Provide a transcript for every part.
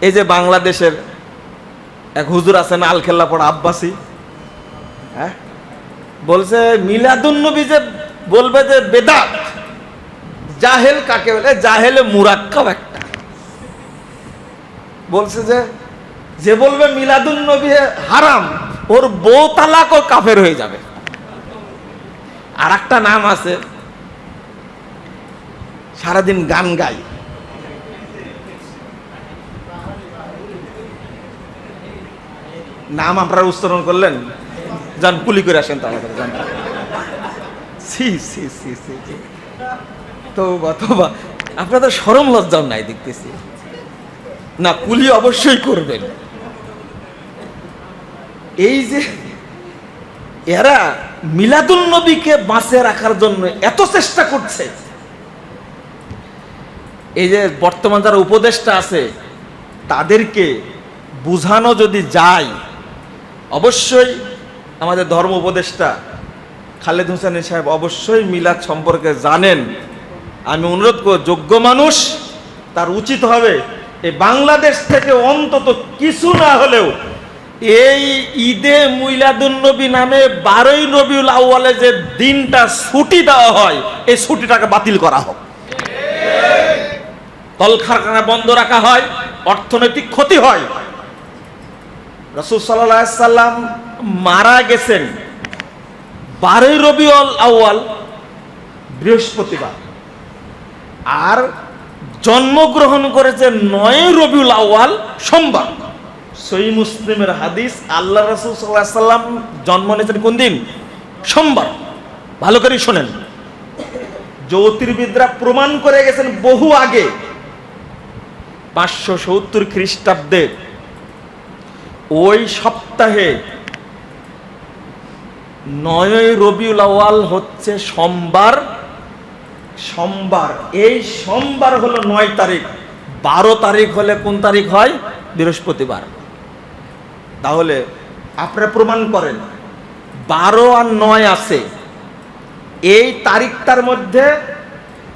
এই যে বাংলাদেশের এক হুজুর আছেন আলখেল্লা পড়া, আব্বাসি। হ্যাঁ? বলছে মিলাদুন্নবী যে বলবে যে বেদাত, জাহেল কাকে বলে? জাহেলে মুরাক্কাব একটা। বলছে যে যে বলবে মিলাদুন্নবী হারাম, ওর বউ তালাকও কাফের হয়ে যাবে। আর একটা নাম আছে, সারাদিন গান গাই নাম আপনারা উচ্চারণ করলেন? যান, কুলি করে আসেন তাড়াতাড়ি যান। সি সি সি সি সি। তৌবা তৌবা আপনাদের সরম লজ্জাও নাই দেখতেছি। না, কুলি অবশ্যই করবেন। এই যে এরা মিলাদুল নবীকে বাঁচে রাখার জন্য এত চেষ্টা করছে। এই যে বর্তমান যারা উপদেষ্টা আছে, তাদেরকে বুঝানো যদি যায় অবশ্যই আমাদের ধর্ম উপদেষ্টা খালেদ হোসেন সাহেব অবশ্যই মিলাদ সম্পর্কে জানেন। আমি অনুরোধ করব, যোগ্য মানুষ তার উচিত হবে এই বাংলাদেশ থেকে অন্তত কিছু না হলেও এই ঈদে মুইলাদুন্নবী নামে বারোই রবিউল আউ্বালে যে দিনটা ছুটি দেওয়া হয়, এই ছুটিটাকে বাতিল করা হোক। কলকারখানা বন্ধ রাখা হয়, অর্থনৈতিক ক্ষতি হয় রসুল সাল্লাম মারা গেছেন বারোই রবিউল আউয়াল, বৃহস্পতিবার। আর জন্মগ্রহণ করেছে নয় রবিউল আউয়াল, সোমবার। সই মুসলিমের হাদিস, আল্লাহ রসুল সাল্লাহ সাল্লাম জন্ম নিয়েছেন কোন দিন? সোমবার। ভালো করে শোনেন। জ্যোতির্বিদরা প্রমাণ করে গেছেন বহু আগে। পাঁচশো সত্তর খ্রিস্টাব্দে ওই সপ্তাহে নয়ই রবিউল আওয়াল হচ্ছে সোমবার। সোমবার। এই সোমবার হলো নয় তারিখ। বারো তারিখ হলে কোন তারিখ হয়? বৃহস্পতিবার। তাহলে আপনারা প্রমাণ করেন। বারো আর নয় আছে। এই তারিখটার মধ্যে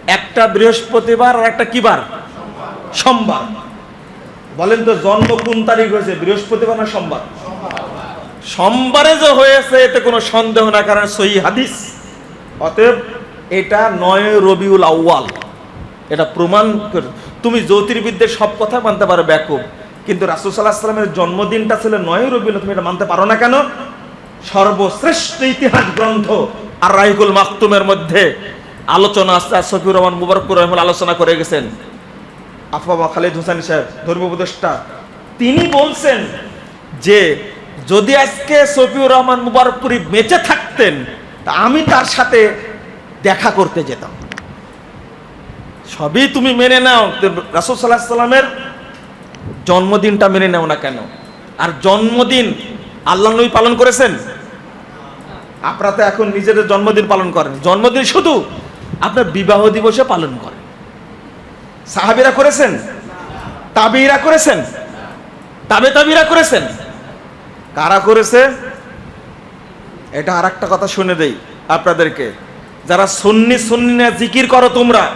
একটা বৃহস্পতিবার আর একটা কিবার? সোমবার। বলেন তো, জন্ম কোন তারিখ হয়েছে? বৃহস্পতিবার না সোমবার? সোমবারে যে হয়েছে, এতে কোনো সন্দেহ না কারণ সহি হাদিস। অতএব এটা নয় রবিউল আউয়াল। এটা প্রমাণ তুমি জ্যোতির্বিদ্যের সব কথা মানতে পারো ব্যাকুব কিন্তু রাসুল সাল্লাহ সাল্লামের জন্মদিনটা ছিল নয় রবিউল, তুমি এটা মানতে পারো না কেন? সর্বশ্রেষ্ঠ ইতিহাস গ্রন্থ আর রাহিকুল মাকতুমের মধ্যে আলোচনা আছে। সফিউর রহমান মুবারকুর রহমান আলোচনা করে গেছেন। আফবাবা খালিদ হোসেন সাহেব, ধর্ম উপদেষ্টা। তিনি বলছেন যে, যদি আজকে সফিউর রহমান মুবারকপুরি বেঁচে থাকতেন, তা আমি তার সাথে দেখা করতে যেতাম। সবই তুমি মেনে নাও রাসুল সাল্লাহ সাল্লামের জন্মদিনটা মেনে নাও না কেন? আর জন্মদিন আল্লাহ নবী পালন করেছেন? আপনারা তো এখন নিজেদের জন্মদিন পালন করেন। জন্মদিন শুধু আপনার বিবাহ দিবসে পালন করেন। সাহাবিরা করেছেন? তাবিরা করেছেন? তাবে তাবিরা করেছেন? কারা করেছে? এটা আর একটা কথা শুনে দেই আপনাদেরকে। যারা সুন্নি সুন্নি না জিকির করো তোমরা,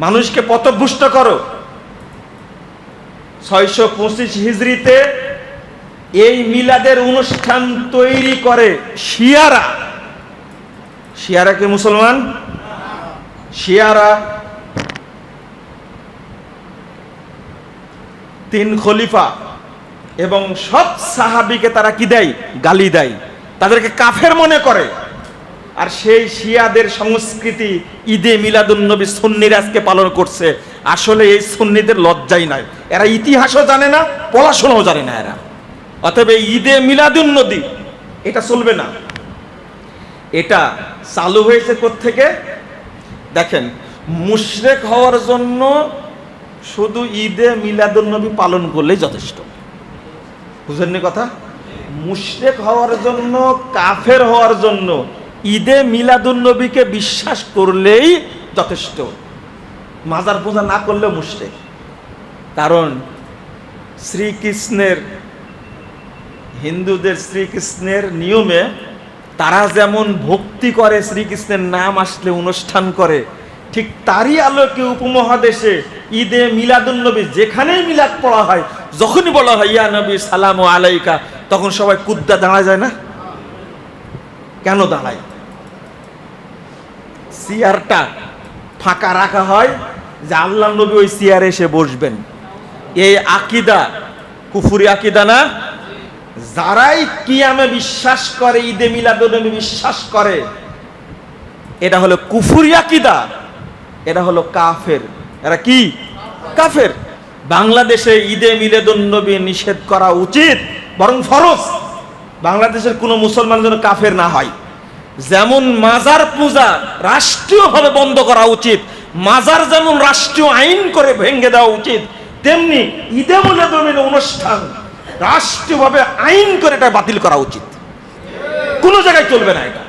মানুষকে পথভুষ্ট করো। ছয়শো পঁচিশ হিজড়িতে এই মিলাদের অনুষ্ঠান তৈরি করে শিয়ারা। শিয়ারা কি মুসলমান? শিয়ারা। তিন খলিফা এবং সব সাহাবিকে তারা কি দেয়? গালি দেয়। তাদেরকে কাফের মনে করে। আর সেই শিয়াদের সংস্কৃতি ঈদে মিলাদুন্নবী সুন্নির আজকে পালন করছে। আসলে এই সুন্নিদের লজ্জাই নাই। এরা ইতিহাসও জানে না, পড়াশোনাও জানে না এরা। অতএব ঈদে মিলাদুন্নবী এটা চলবে না। এটা চালু হয়েছে থেকে দেখেন, মুশরেক হওয়ার জন্য শুধু ঈদে মিলাদুন্নবী পালন করলেই যথেষ্ট। বুঝেননি কথা? মুশরেক হওয়ার জন্য, কাফের হওয়ার জন্য ঈদে মিলাদুন্নবীকে বিশ্বাস করলেই যথেষ্ট। মাজার পূজা না করলেও মুশরেক। কারণ শ্রীকৃষ্ণের, হিন্দুদের শ্রীকৃষ্ণের নিয়মে তারা যেমন ভক্তি করে শ্রীকৃষ্ণের নাম আসলে অনুষ্ঠান করে ঠিক তারই আলোকে উপমহাদেশে ঈদে মিলাদুন্নবী যেখানেই মিলাদ পড়া হয়, যখনই বলা হয়, ইয়া নবী, সালাম আলাইকা, তখন সবাই কুদ্দা দাঁড়া যায় না? কেন দাঁড়ায়? চেয়ারটা ফাঁকা রাখা হয় যে আল্লাহ নবী ওই চেয়ারে এসে বসবেন। এই আকিদা কুফুরি আকিদা না? যারাই কি কিয়ামে বিশ্বাস করে, ঈদে মিলাদুন্নবী বিশ্বাস করে, এটা হলো কুফুরি আকিদা। এটা হলো কাফের। এরা কি? কাফের। বাংলাদেশে ঈদে মিলাদুন্নবী নিষেধ করা উচিত, বরং ফরজ। বাংলাদেশের কোনো মুসলমান যেন কাফের না হয়। যেমন মাজার পূজা রাষ্ট্রীয়ভাবে বন্ধ করা উচিত, মাজার যেমন রাষ্ট্রীয় আইন করে ভেঙে দেওয়া উচিত, তেমনি ঈদে মিলাদুন্নবীর অনুষ্ঠান রাষ্ট্রীয়ভাবে আইন করে এটা বাতিল করা উচিত। কোনো জায়গায় চলবে না এটা।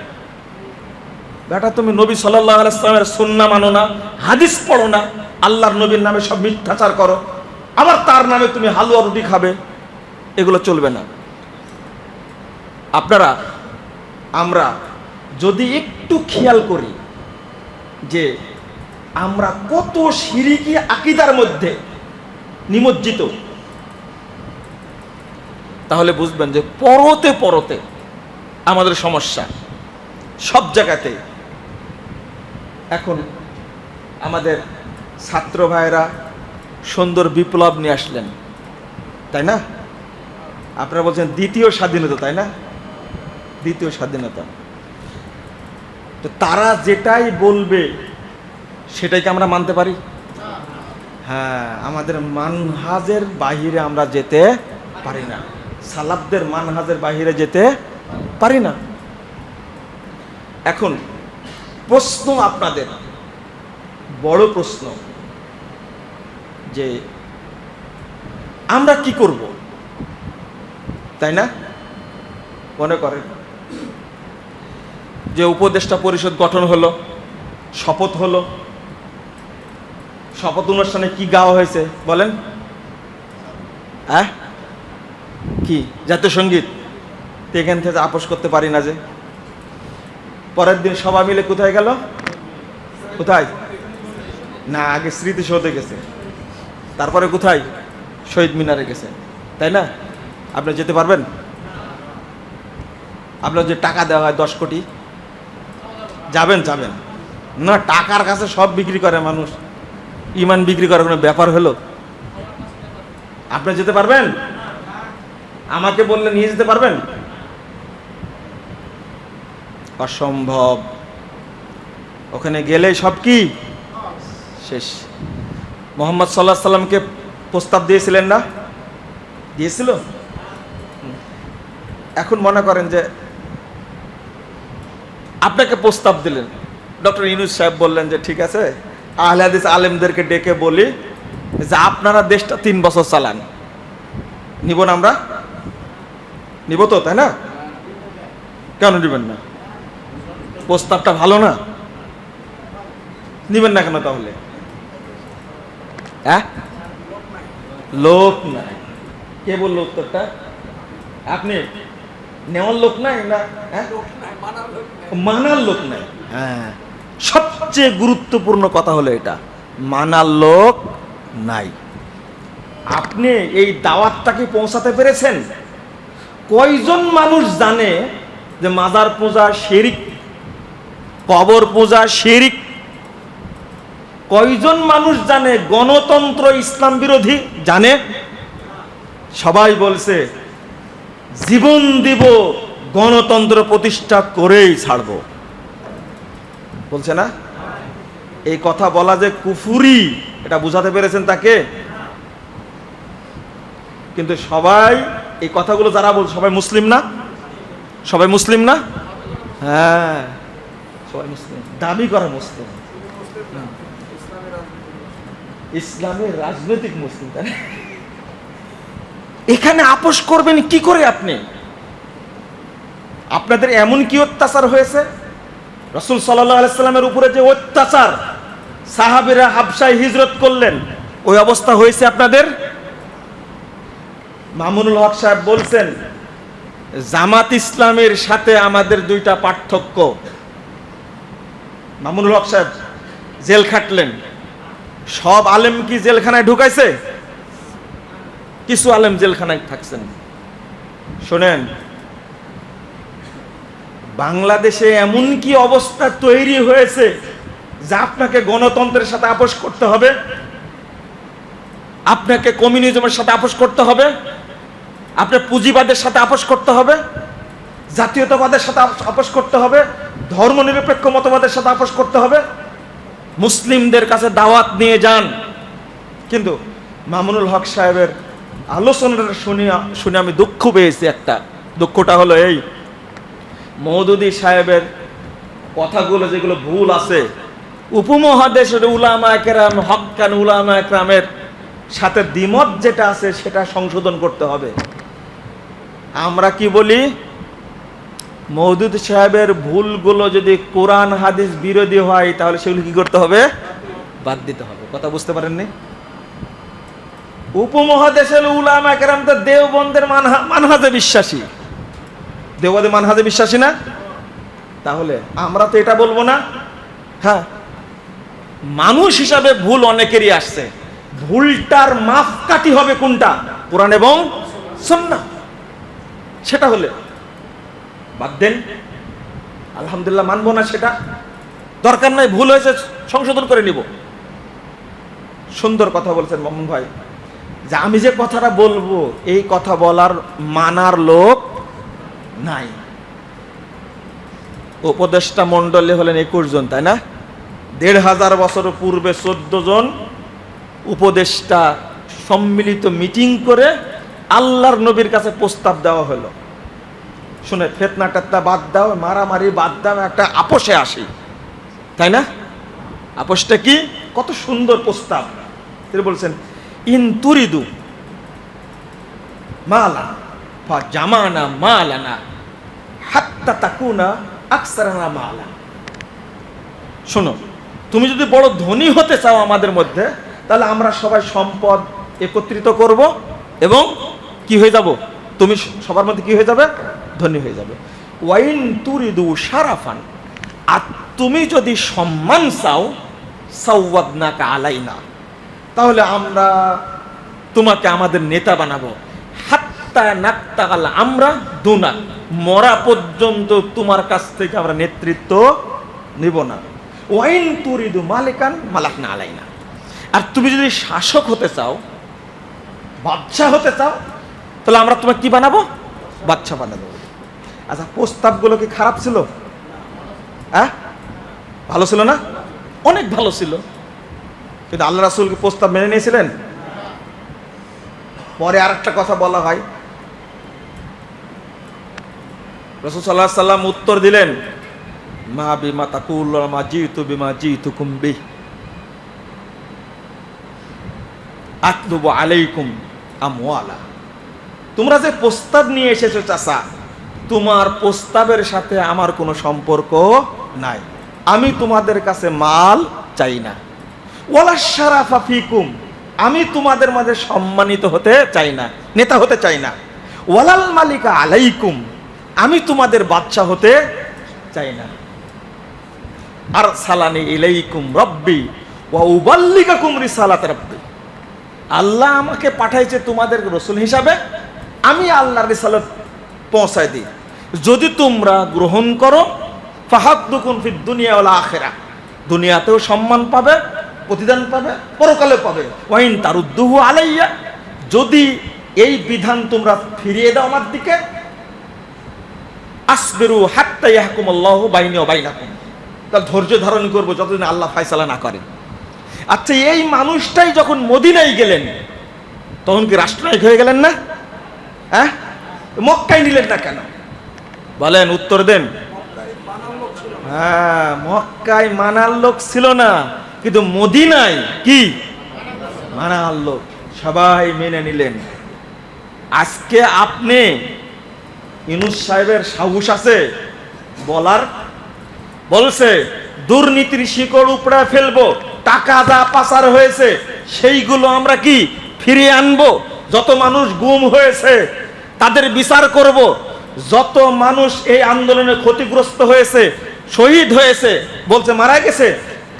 বেটা, তুমি নবী সাল্লাহ আলাইসলামের সন্না মানো না, হাদিস পড়ো না, আল্লাহর নবীর নামে সব মিথ্যাচার করো, আবার তার নামে তুমি হালুয়া রুটি খাবে, এগুলো চলবে না। আপনারা, আমরা যদি একটু খেয়াল করি যে আমরা কত সিরিকি আকিদার মধ্যে নিমজ্জিত, তাহলে বুঝবেন যে পরতে পরতে আমাদের সমস্যা সব জায়গাতে এখন আমাদের ছাত্র ভাইরা সুন্দর বিপ্লব নিয়ে আসলেন। তাই না? আপনারা বলছেন দ্বিতীয় স্বাধীনতা, তাই না? দ্বিতীয় স্বাধীনতা। তো তারা যেটাই বলবে, সেটাই কি আমরা মানতে পারি? হ্যাঁ আমাদের মানহাজের বাহিরে আমরা যেতে পারি না। সালাবদের মানহাজের বাহিরে যেতে পারি না। এখন প্রশ্ন আপনাদের। বড় প্রশ্ন যে আমরা কি করব? তাই না? মনে করেন। যে উপদেষ্টা পরিষদ গঠন হলো, শপথ হলো, শপথ অনুষ্ঠানে কি গাওয়া হয়েছে বলেন? হ্যাঁ? কি? জাতীয় সংগীত? এখান থেকে আপোষ করতে পারি না যে। পরের দিন সবাই মিলে কোথায় গেল? কোথায়? না, আগে স্মৃতিসৌধে গেছে। তারপরে কোথায়? শহীদ মিনারে গেছে। তাই না? আপনি যেতে পারবেন? আপনার যে টাকা দেওয়া হয় দশ কোটি, যাবেন যাবেন। না, টাকার কাছে সব বিক্রি করে মানুষ। ইমান বিক্রি করার কোনো ব্যাপার হলো? আপনি যেতে পারবেন? আমাকে বললে নিয়ে যেতে পারবেন? অসম্ভব। ওখানে গেলে সব কি? শেষ। মোহাম্মদ সাল্লাহ সাল্লামকে প্রস্তাব দিয়েছিলেন না? দিয়েছিল? এখন মনে করেন যে আপনাকে প্রস্তাব দিলেন। ডক্টর ইনুজ সাহেব বললেন যে, ঠিক আছে, আহলে হাদিস আলেমদেরকে ডেকে বলি যে, আপনারা দেশটা তিন বছর চালান। নিব না আমরা? নিব তো, তাই না? কেন নিবেন না? প্রস্তাবটা ভালো না? নিবেন না কেন তাহলে? হ্যাঁ লোক নাই। কে বলল উত্তরটা? আপনি? নেওয়ার লোক নাই না? হ্যাঁ মানার লোক নাই। হ্যাঁ। সবচেয়ে গুরুত্বপূর্ণ কথা হলো এটা মানার লোক নাই। আপনি এই দাওয়াতটাকে পৌঁছাতে পেরেছেন? কয়জন মানুষ জানে যে মাজার পূজা শিরিক কবর পূজা, শিরিক। কয়জন মানুষ জানে গণতন্ত্র, ইসলাম বিরোধী? জানে। সবাই বলছে, জীবন দিব, গণতন্ত্র প্রতিষ্ঠা করেই ছাড়বো। বলছে না? এই কথা বলা যে কুফুরি, এটা বুঝাতে পেরেছেন তাকে? কিন্তু সবাই এই কথাগুলো যারা বল, সবাই মুসলিম না? সবাই মুসলিম না? হ্যাঁ। সবাই মুসলিম দাবি করা মুসলিম। ইসলামের রাজনৈতিক মুসলিম, তাই এখানে আপোষ করবেন কি করে আপনি? আপনাদের এমন কি অত্যাচার হয়েছে? রসুল সাল্লামের উপরে যে অত্যাচার সাহাবিরা হাবসায় হিজরত করলেন, ওই অবস্থা হয়েছে আপনাদের? মামুনুল হক সাহেব বলছেন, জামাত ইসলামের সাথে আমাদের দুইটা পার্থক্য। মামুনুল হক সাহেব, জেল খাটলেন। সব আলেম কি জেলখানায় ঢুকাইছে? কিছু আলেম জেলখানায় থাকছেন। শোনেন, বাংলাদেশে এমন কি অবস্থা তৈরি হয়েছে যা আপনাকে গণতন্ত্রের সাথে আপোষ করতে হবে? আপনাকে কমিউনিজমের সাথে আপোষ করতে হবে? আপনার পুঁজিবাদের সাথে আপোষ করতে হবে? জাতীয়তাবাদের সাথে আপোষ- করতে হবে? ধর্মনিরপেক্ষ মতবাদের সাথে আপোষ করতে হবে। মুসলিমদের কাছে দাওয়াত নিয়ে যান। কিন্তু মামুনুল হক সাহেবের আলোচনাটা শুনে শুনে আমি দুঃখ পেয়েছি একটা। দুঃখটা হলো এই মৌদুদি সাহেবের কথাগুলো যেগুলো ভুল আছে, উপমহাদেশের উলামা একরাম হক্কান উলামা একরামের সাথে দ্বিমত যেটা আছে সেটা সংশোধন করতে হবে। আমরা কি বলি? মৌদুদ সাহেবের ভুলগুলো যদি কোরআন, হাদিস বিরোধী হয়, তাহলে সেগুলো কি করতে হবে? বাদ দিতে হবে। কথা বুঝতে পারেননি? উপমহাদেশের উলামা একরাম তো দেওবন্দের মানহা- মানহাজে বিশ্বাসী। দেওবাদী মানহাজে বিশ্বাসী না? তাহলে আমরা তো এটা বলব না। হ্যাঁ মানুষ হিসাবে ভুল অনেকেরই আসছে। ভুলটার মাপকাঠি হবে কোনটা? কোরআন এবং সন্না সেটা হলে বাদ দেন। আলহামদুলিল্লাহ মানবো না সেটা। দরকার নাই, ভুল হয়েছে, সংশোধন করে নিব। সুন্দর কথা বলছেন মোহাম্মদ ভাই। যে আমি যে কথাটা বলব, এই কথা বলার মানার লোক নাই। উপদেষ্টা মণ্ডলে হলেন একুশ জন, তাই না? দেড় হাজার বছর পূর্বে চোদ্দ জন উপদেষ্টা সম্মিলিত মিটিং করে আল্লাহর নবীর কাছে প্রস্তাব দেওয়া হলো। শুনে ফেতনা টেতনা বাদ দাও, মারামারি বাদ দাও একটা আপোষে আসি। তাই না? আপোষটা কি? কত সুন্দর প্রস্তাব। তিনি বলছেন, ইন তুরিদু মালা, ফা জামানা মালানা, হাত্তা তাকুনা আকসারানা মালা। শোনো, তুমি যদি বড় ধনী হতে চাও আমাদের মধ্যে, তাহলে আমরা সবাই সম্পদ একত্রিত করব এবং কি হয়ে যাব? তুমি সবার মধ্যে কি হয়ে যাবে? ধনী হয়ে যাবে। ওয়াইন তুরিদু সারাফান আর তুমি যদি সম্মান চাও সাউয়াদনাকা আলাইনা। তাহলে আমরা তোমাকে আমাদের নেতা বানাবো। হাত্তা নাক্তাকাল আমরা দুনা, মরা পর্যন্ত তোমার কাছ থেকে আমরা নেতৃত্ব নিব না। ওয়াইন তুরিদু মালিকান মালাক না আলাইনা। আর তুমি যদি শাসক হতে চাও বাচ্চা হতে চাও, তাহলে আমরা তোমাকে কি বানাবো? বাচ্চা বানাবো। আচ্ছা প্রস্তাবগুলো কি খারাপ ছিল? হ্যাঁ ভালো ছিল না? অনেক ভালো ছিল। কিন্তু আল্লাহ রাসুলকে প্রস্তাব মেনে নিয়েছিলেন? পরে আর একটা কথা বলা হয়। রসুল সাল্লাহ সাল্লাম উত্তর দিলেন মা বিমা তাকুল মা জিতু বিমা জিতু কুম্বি আতলুবু আলাইকুম আমওয়ালা। তোমরা যে প্রস্তাব নিয়ে এসেছ চাচা তোমার প্রস্তাবের সাথে আমার কোনো সম্পর্ক নাই। আমি তোমাদের কাছে মাল চাই না। ওয়ালা শারাফা ফিকুম, আমি তোমাদের মাঝে সম্মানিত হতে চাই না, নেতা হতে চাই না। ওয়ালাল মালিকা আলাইকুম, আমি তোমাদের বাচ্চা হতে চাই না। আর সালানি ইলাইকুম রব্বি ওয়া উবাল্লিকাকুম রিসালাত রব্বি। আল্লাহ আমাকে পাঠাইছে তোমাদের রসুল হিসাবে, আমি আল্লাহর রিসালাত পৌঁছায় দিই। যদি তোমরা গ্রহণ করো ফাহাদ্দুকুন ফিদ দুনিয়া ওয়াল আখিরা। দুনিয়াতেও সম্মান পাবে, প্রতিদান পাবে পরকালে পাবে। ওয়াইন তারুদ্দুহু আলাইয়া। যদি এই বিধান তোমরা ফিরিয়ে দাও আমার দিকে, আসবেরু হাত্তা ইয়াহকুম আল্লাহ বাইনি বাইনাকুম। তার ধৈর্য ধারণ করব যতদিন আল্লাহ ফায়সালা না করে। আচ্ছা এই মানুষটাই যখন মদিনায় গেলেন, তখন কি রাষ্ট্রনায়ক হয়ে গেলেন না? হ্যাঁ? মক্কায় নিলেন না কেন? বলেন, উত্তর দেন। হ্যাঁ মক্কায় মানার লোক ছিল না, কিন্তু মদিনায় কি? মানার লোক, সবাই মেনে নিলেন। আজকে আপনি ইনুস সাহেবের সাহস আছে বলার? বলছে, দুর্নীতির শিকড় উপড়ে ফেলব, টাকা যা পাচার হয়েছে, সেইগুলো আমরা কি ফিরিয়ে আনব? যত মানুষ গুম হয়েছে, তাদের বিচার করব যত মানুষ এই আন্দোলনে ক্ষতিগ্রস্ত হয়েছে, শহীদ হয়েছে, বলছে মারা গেছে,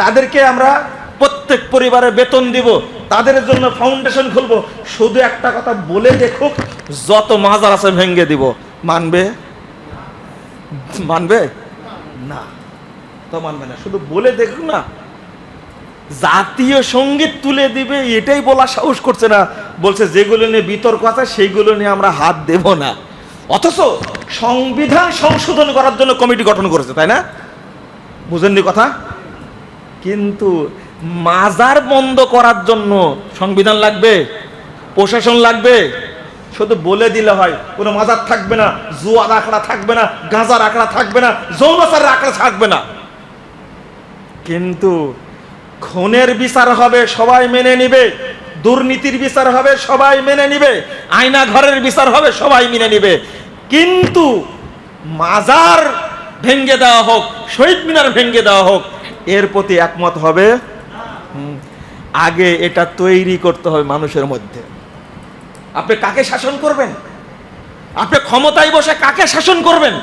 তাদেরকে আমরা প্রত্যেক পরিবারে বেতন দিব, তাদের জন্য ফাউন্ডেশন খুলবো। শুধু একটা কথা বলে দেখুক, যত মাজার আছে ভেঙ্গে দিব। মানবে? মানবে? না, তো মানবে না। শুধু বলে দেখুক না, জাতীয় সংগীত তুলে দিবে, এটাই বলা সাহস করছে না। বলছে, যেগুলো নিয়ে বিতর্ক আছে সেইগুলো নিয়ে আমরা হাত দেব না। অথচ সংবিধান সংশোধন করার জন্য কমিটি গঠন করেছে, তাই না? বুঝেননি কথা? কিন্তু মাজার বন্ধ করার জন্য সংবিধান লাগবে, প্রশাসন লাগবে, শুধু বলে দিলে হয়, কোনো মাজার থাকবে না, জুয়ার আঁকড়া থাকবে না, গাঁজার আঁকড়া থাকবে না যৌনচারের আঁকড়া থাকবে না। কিন্তু খুনের বিচার হবে, সবাই মেনে নিবে। দুর্নীতির বিচার হবে, সবাই মেনে নিবে। আয়না ঘরের বিচার হবে, সবাই মেনে নিবে। কিন্তু মাজার ভেঙ্গে দেওয়া হোক, শহীদ মিনার ভেঙ্গে দেওয়া হোক, এর প্রতি একমত হবে? আগে এটা তৈরি করতে হবে মানুষের মধ্যে। আপনি কাকে শাসন করবেন? আপনি ক্ষমতায় বসে কাকে শাসন করবেন?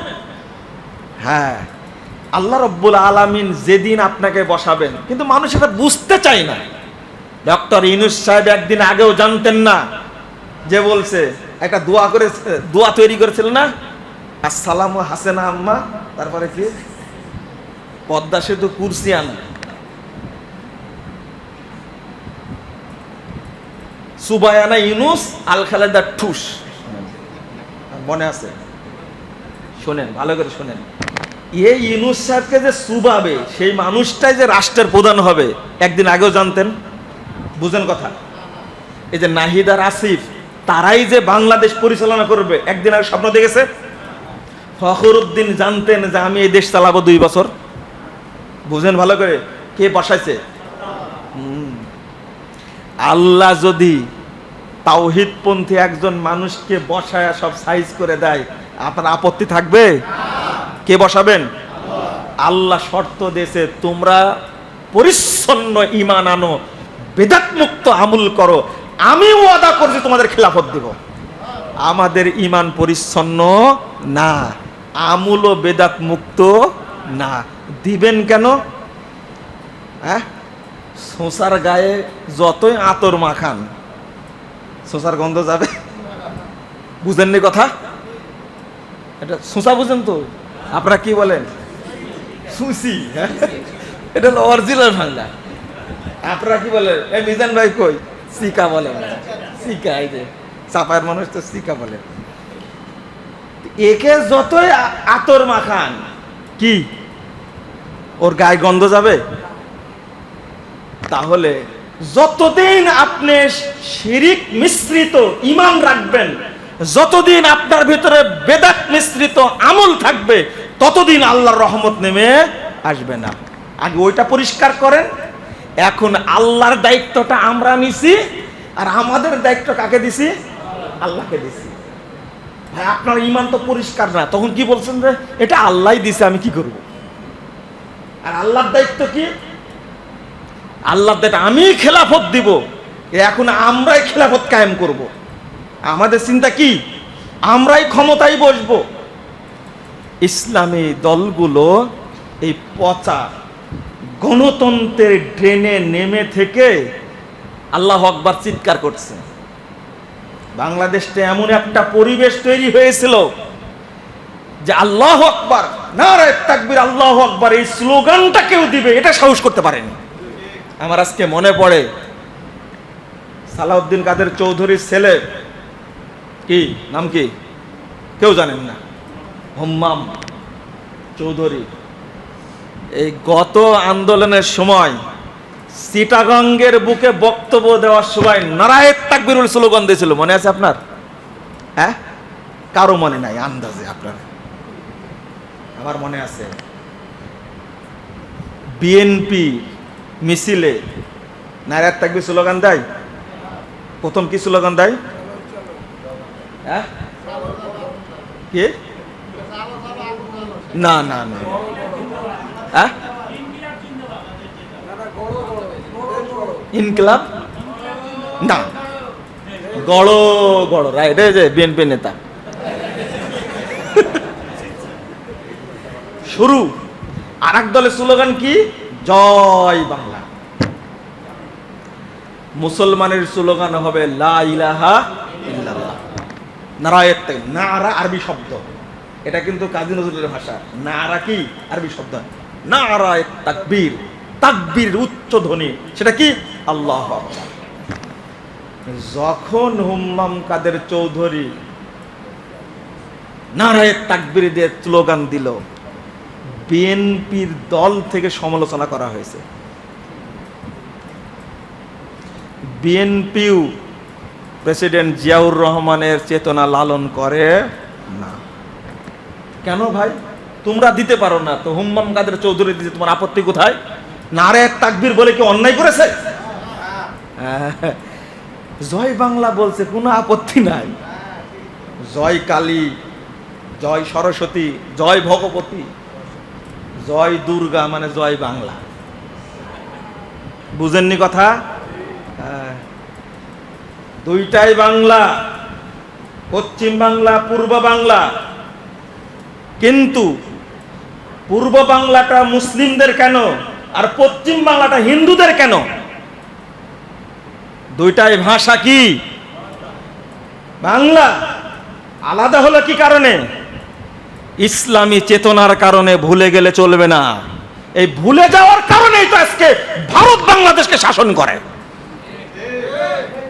হ্যাঁ আল্লাহ রব্বুল আলামিন যেদিন আপনাকে বসাবেন, কিন্তু মানুষ এটা বুঝতে চায় না। ডক্টর ইনুস সাহেব একদিন আগেও জানতেন না, যে বলছে, একটা দোয়া করে দোয়া তৈরি করেছিল না? আসসালাম হাসেনা আম্মা, তারপরে কি? পদ্মা সেতু কুরসিয়ান সুবায়ানা ইউনুস, আল খালেদা ঠুস। মনে আছে? শোনেন, ভালো করে শোনেন। এই ইউনুস সাহেবকে যে সুবাবে, সেই মানুষটাই যে রাষ্ট্রের প্রধান হবে, একদিন আগেও জানতেন? বুঝেন কথা? এই যে নাহিদার আসিফ, তারাই যে বাংলাদেশ পরিচালনা করবে, একদিন আর স্বপ্ন দেখেছে? ফখরুদ্দিন জানতেন যে আমি এই দেশ চালাবো দুই বছর। বুঝেন ভালো করে, কে বসাইছে? আল্লাহ যদি তাওহিদপন্থী একজন মানুষকে বসায় সব সাইজ করে দেয়, আপনার আপত্তি থাকবে? কে বসাবেন? আল্লাহ শর্ত দিয়েছে, তোমরা পরিচ্ছন্ন ইমান আনো বেদাত মুক্ত আমল করো। আমি ওয়াদা করছি তোমাদের খেলাফত দিব। আমাদের ইমান পরিচ্ছন্ন না, আমূল ও বেদাত মুক্ত না। দিবেন কেন? হ্যাঁ? শোঁসার গায়ে যতই আতর মাখান, শোঁসার গন্ধ যাবে। বুঝেননি কথা? এটা শোঁসা বুঝেন তো? আপনারা কি বলেন? সুসি হ্যাঁ? এটা হলো অরিজিনাল বাংলা। আপনারা কি বলেন? এই মিজান ভাই কই? সিকা বলে সিকা এই যে চাপায়ের মানুষ তো সিকা বলে। একে যতই আতর মাখান কি? ওর গায়ে গন্ধ যাবে? তাহলে যতদিন আপনি শিরিক মিশ্রিত ইমান রাখবেন যতদিন আপনার ভিতরে বেদাত মিশ্রিত আমল থাকবে ততদিন আল্লাহর রহমত নেমে আসবে না। আগে ওইটা পরিষ্কার করেন এখন আল্লাহর দায়িত্বটা আমরা নিছি, আর আমাদের দায়িত্ব কাকে দিছি? আল্লাহকে দিছি। ভাই, আপনার ইমান তো পরিষ্কার না, তখন কি বলছেন যে, এটা আল্লাহই দিছে, আমি কি করব? আর আল্লাহর দায়িত্ব কি? আল্লাহ দায়িত্ব, আমি খেলাফত দিব এখন আমরাই খেলাফত কায়েম করব। আমাদের চিন্তা কি? আমরাই ক্ষমতায় বসব। ইসলামী দলগুলো এই পচা গণতন্ত্রের ড্রেনে নেমে থেকে আল্লাহ আকবার চিৎকার করছে। বাংলাদেশটা এমন একটা পরিবেশ তৈরি হয়েছিল যে আল্লাহ আকবার, নারায় তাকবির আল্লাহ আকবার এই স্লোগানটা কেউ দিবে, এটা সাহস করতে পারেনি। আমার আজকে মনে পড়ে, সালাউদ্দিন কাদের চৌধুরীর ছেলে, কি, নাম কি? কেউ জানেন না। হোম্মাম চৌধুরী। এই গত আন্দোলনের সময় সিটাগঙ্গের বুকে বক্তব্য দেওয়ার সময় নারায়ের তাকবিরুল স্লোগান দিয়েছিল, মনে আছে আপনার? হ্যাঁ? কারও মনে নাই, আন্দাজে আপনার। আমার মনে আছে বিএনপি মিছিলে নারায়ের তাকবির স্লোগান দেয়? প্রথম কি স্লোগান দেয়? হ্যাঁ? কি? না না না। হ্যাঁ? ইনকলাব? না। গড় গড় রাইট এই যে বিএনপি নেতা। শুরু। আর এক দলের স্লোগান কি? জয় বাংলা। মুসলমানের স্লোগান হবে লা ইলাহা নারা আরবি শব্দ। এটা কিন্তু কাজী নজরুলের ভাষা। নারা কি? আরবি শব্দ। নারায় তাকবীর তাকবীর উচ্চ ধ্বনি, সেটা কি? আল্লাহ। যখন হুম্মাম কাদের চৌধুরী নারায় তাকবীর দিয়ে স্লোগান দিল, বিএনপির দল থেকে সমালোচনা করা হয়েছে। বিএনপিও প্রেসিডেন্ট জিয়াউর রহমানের চেতনা লালন করে না। কেন ভাই? তোমরা দিতে পারো না। তো হুম্মাম কাদের চৌধুরী দিতে তোমার আপত্তি কোথায়? নারে তাকবির বলে কি অন্যায় করেছে? হ্যাঁ, জয় বাংলা বলছে কোনো আপত্তি নাই। জয় কালী জয় সরস্বতী জয় ভগবতী জয় দুর্গা মানে জয় বাংলা। বুঝেননি কথা? হ্যাঁ। দুইটাই বাংলা পশ্চিম বাংলা পূর্ব বাংলা। কিন্তু পূর্ব বাংলাটা মুসলিমদের কেন? আর পশ্চিম বাংলাটা হিন্দুদের কেন? দুইটাই ভাষা কি? বাংলা। আলাদা হলো কি কারণে? ইসলামী চেতনার কারণে ভুলে গেলে চলবে না। এই ভুলে যাওয়ার কারণেই তো আজকে ভারত বাংলাদেশকে শাসন করে।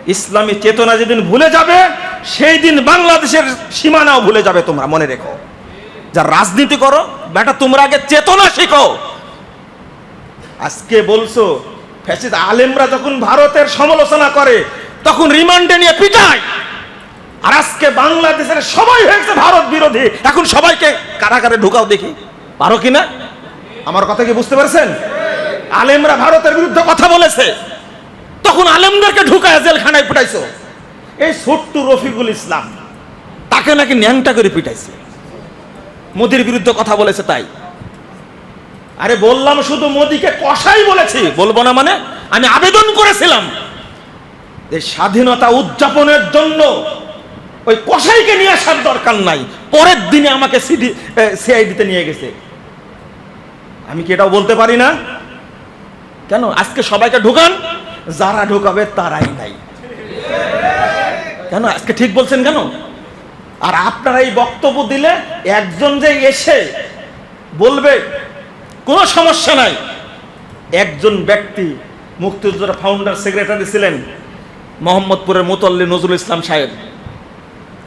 ইসলামী চেতনা যেদিন ভুলে যাবে, সেই দিন বাংলাদেশের সীমানাও ভুলে যাবে তোমরা, মনে রেখো। যা রাজনীতি করো, বেটা, তোমরা আগে চেতনা শেখো। আজকে বলছো ফ্যাসিদ আলেমরা যখন ভারতের সমালোচনা করে, তখন রিমান্ডে নিয়ে পিটায়। আর আজকে বাংলাদেশের সবাই হয়েছে ভারত বিরোধী। এখন সবাইকে কারাগারে ঢুকাও দেখি। পারো কিনা? আমার কথা কি বুঝতে পারছেন? আলেমরা ভারতের বিরুদ্ধে কথা বলেছে। তখন আলেমদেরকে ঢুকায় জেলখানায় পিটাইছো। এই ছোট্ট রফিকুল ইসলাম, তাকে নাকি ন্যাংটা করে পিটাইছে। মোদির বিরুদ্ধে কথা বলেছে তাই। আরে বললাম শুধু মোদিকে কষাই বলেছি, বলব না মানে আমি আবেদন করেছিলাম যে স্বাধীনতা উদযাপনের জন্য ওই কষাইকে নিয়ে আসার দরকার নাই, পরের দিনে আমাকে সিডি সিআইডিতে নিয়ে গেছে। আমি কি এটাও বলতে পারি না? কেন? আজকে সবাইকে ঢুকান, যারা ঢুকাবে তারাই নাই। কেন? আজকে ঠিক বলছেন কেন? আর আপনারা এই বক্তব্য দিলে একজন যে এসে বলবে, কোনো সমস্যা নাই। একজন ব্যক্তি, মুক্তিযুদ্ধের ফাউন্ডার সেক্রেটারি ছিলেন, মোহাম্মদপুরের মুতল্লি নজরুল ইসলাম সাহেব।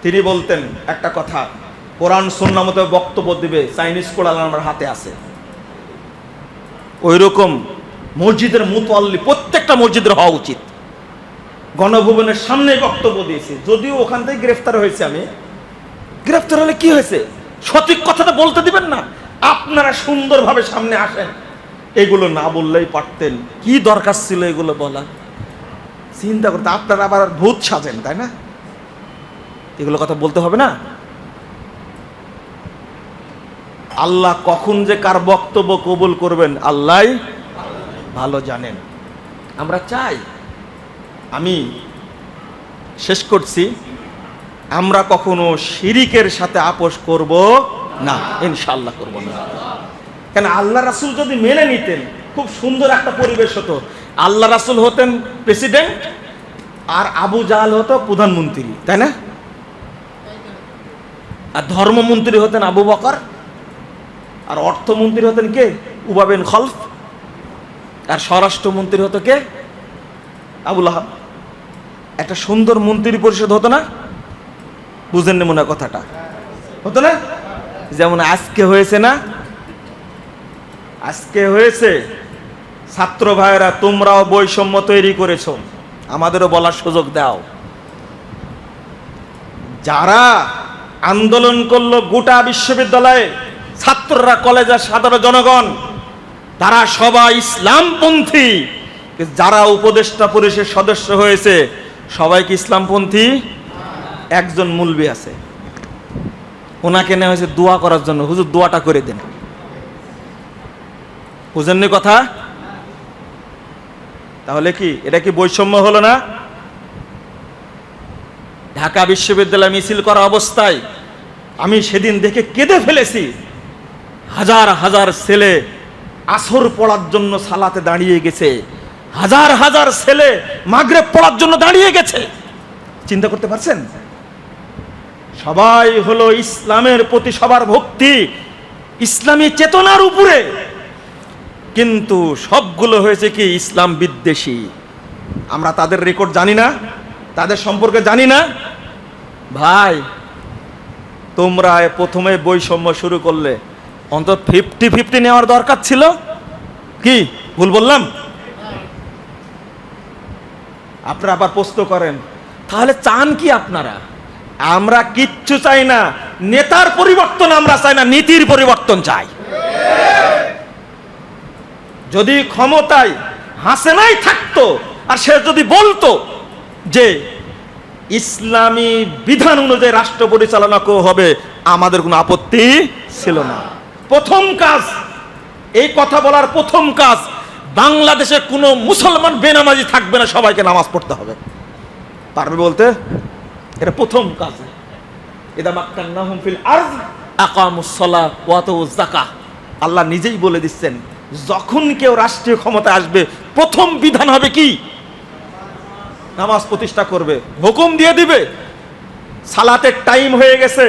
তিনি বলতেন একটা কথা, কোরআন সন্না মতো বক্তব্য দিবে, চাইনিজ কোরআন আমার হাতে আছে। ওই রকম মসজিদের মুতল্লি, প্রত্যেকটা মসজিদের হওয়া উচিত। গণভবনের সামনে বক্তব্য দিয়েছি, যদিও ওখান থেকে গ্রেফতার হয়েছে আমি গ্রেফতার হলে কি হয়েছে? সঠিক কথাটা বলতে দিবেন না? আপনারা সুন্দরভাবে সামনে আসেন। এগুলো না বললেই পারতেন। কি দরকার ছিল এগুলো বলা চিন্তা করতে আপনারা আবার ভূত সাজেন, তাই না? এগুলো কথা বলতে হবে না? আল্লাহ কখন যে কার বক্তব্য কবুল করবেন, আল্লাহ ভালো জানেন। আমরা চাই, আমি শেষ করছি। আমরা কখনো শিরিকের সাথে আপোষ করব না। ইনশাল্লাহ করব না। কেন আল্লাহ রাসুল যদি মেনে নিতেন, খুব সুন্দর একটা পরিবেশ হতো। আল্লাহ রাসুল হতেন প্রেসিডেন্ট আর আবু জাহাল হতো প্রধানমন্ত্রী, তাই না? আর ধর্মমন্ত্রী হতেন আবু বকর, আর অর্থমন্ত্রী হতেন কে? উবাবেন খলফ, আর স্বরাষ্ট্রমন্ত্রী হতো কে? আবুল আহাব। একটা সুন্দর মন্ত্রী পরিষদ হতো না? বুঝেননি মনে কথাটা। হতো না? যেমন আজকে হয়েছে না? আজকে হয়েছে ছাত্র ভাইয়েরা তোমরাও বৈষম্য তৈরি করেছ। আমাদেরও বলার সুযোগ দাও। যারা আন্দোলন করল গোটা বিশ্ববিদ্যালয়ে ছাত্ররা কলেজের সাধারণ জনগণ তারা সবাই ইসলামপন্থী। যারা উপদেষ্টা পরিষদের সদস্য হয়েছে সবাই কি ইসলামপন্থী একজন মুলবি আছে। ওনাকে নেওয়া হয়েছে দোয়া করার জন্য। হুজুর, দোয়াটা করে দেন। বুঝেননি কথা? তাহলে কি, এটা কি বৈষম্য হলো না? ঢাকা বিশ্ববিদ্যালয় মিছিল করা অবস্থায় আমি সেদিন দেখে কেঁদে ফেলেছি। হাজার হাজার ছেলে আসর পড়ার জন্য সালাতে দাঁড়িয়ে গেছে। হাজার হাজার ছেলে মাগরেব পড়ার জন্য দাঁড়িয়ে গেছে। চিন্তা করতে পারছেন? সবাই হলো ইসলামের প্রতি সবার ভক্তি, ইসলামী চেতনার উপরে। কিন্তু সবগুলো হয়েছে কি, ইসলাম বিদ্বেষী। আমরা তাদের রেকর্ড জানি না, তাদের সম্পর্কে জানি না। ভাই, তোমরা প্রথমে বৈষম্য শুরু করলে। অন্তত ফিফটি ফিফটি নেওয়ার দরকার ছিল। কি, ভুল বললাম? আপনারা আবার প্রশ্ন করেন, তাহলে চান কি আপনারা? আমরা কিচ্ছু চাই না। নেতার পরিবর্তন আমরা চাই না, নীতির পরিবর্তন চাই। যদি ক্ষমতায় হাসেনাই থাকতো, আর সে যদি বলতো যে ইসলামী বিধান অনুযায়ী রাষ্ট্র পরিচালনা হবে, আমাদের কোনো আপত্তি ছিল না। প্রথম কাজ, এই কথা বলার প্রথম কাজ, বাংলাদেশে কোনো মুসলমান বেনামাজি থাকবে না, সবাইকে নামাজ পড়তে হবে। পারবে বলতে? এটা প্রথম কাজ। এটা মাক্কান্নাহুম ফিল আরদ আকামুস সালাহ ওয়া আতাউজ যাকাহ। আল্লাহ নিজেই বলে দিচ্ছেন, যখন কেউ রাষ্ট্রীয় ক্ষমতা আসবে, প্রথম বিধান হবে কি? নামাজ প্রতিষ্ঠা করবে, হুকুম দিয়ে দিবে। সালাতের টাইম হয়ে গেছে,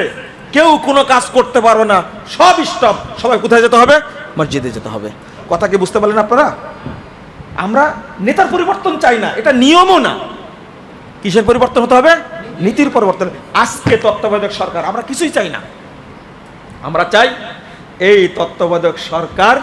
কেউ কোনো কাজ করতে পারবে না, সব স্টপ। সবাই কোথায় যেতে হবে? মসজিদে যেতে হবে। কথা কি বুঝতে পারলেন আপনারা? আমরা নেতার পরিবর্তন চাই না, এটা নিয়মও না। কিসের পরিবর্তন হতে হবে? নীতির পরিবর্তন। আজকে তত্ত্বাবধায়ক সরকার আমরা কিছুই চাই না। আমরা চাই এই তত্ত্বাবধায়ক সরকার